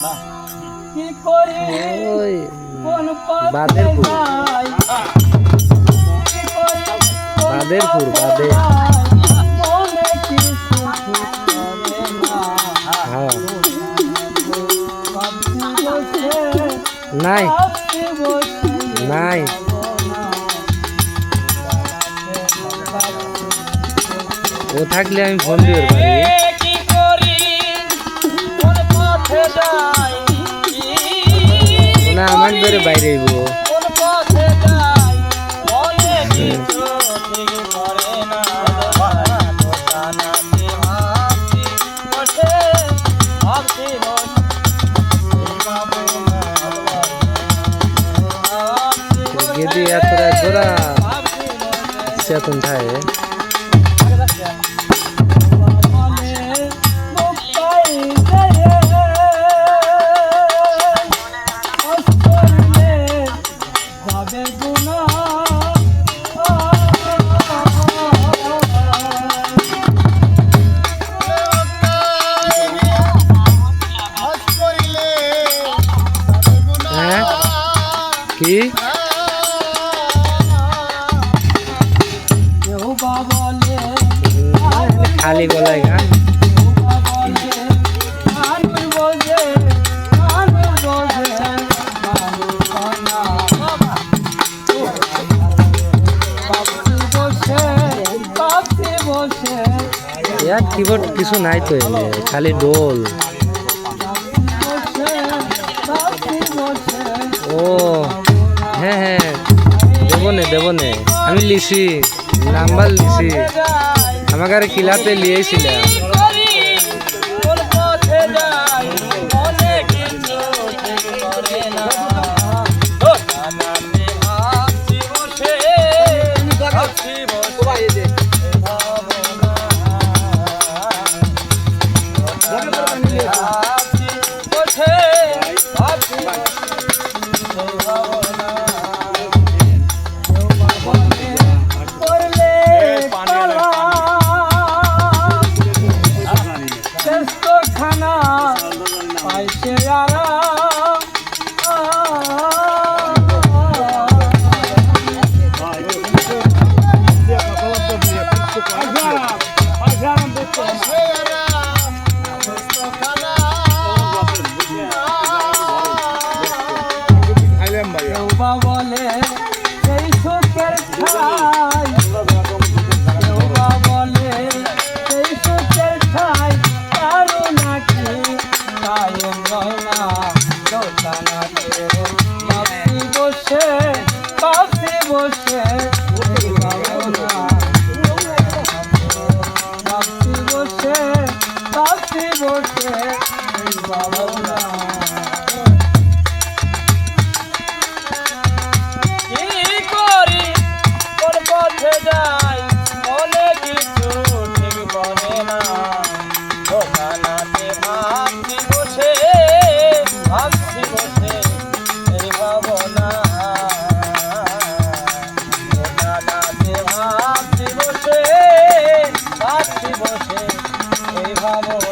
কি করি কোন পথে বাদেরপুর। যাই? কি করি কোন বাদেরপুর, পথে বাদে। হ্যাঁ। নাই। নাই। ও থাকলে আমি ফোন দিতে समस्या कुंठा है? की? খালি গলায় গান। ইয়ার কিবোর্ড কিছু নাই তো এনে খালি ডোল ও হ্যাঁ হ্যাঁ দেবনে দেবনে। আমি লিছি নাম্বার লিছি আমাকে আর কিলাতে বলে সেই সুখের ঠাই কেউ বা বলে সেই সুখের ঠাই কারও নাকি কায়েম রয় না দোকানাতে ভাবছি বসে ভাবছি বসে 브라보.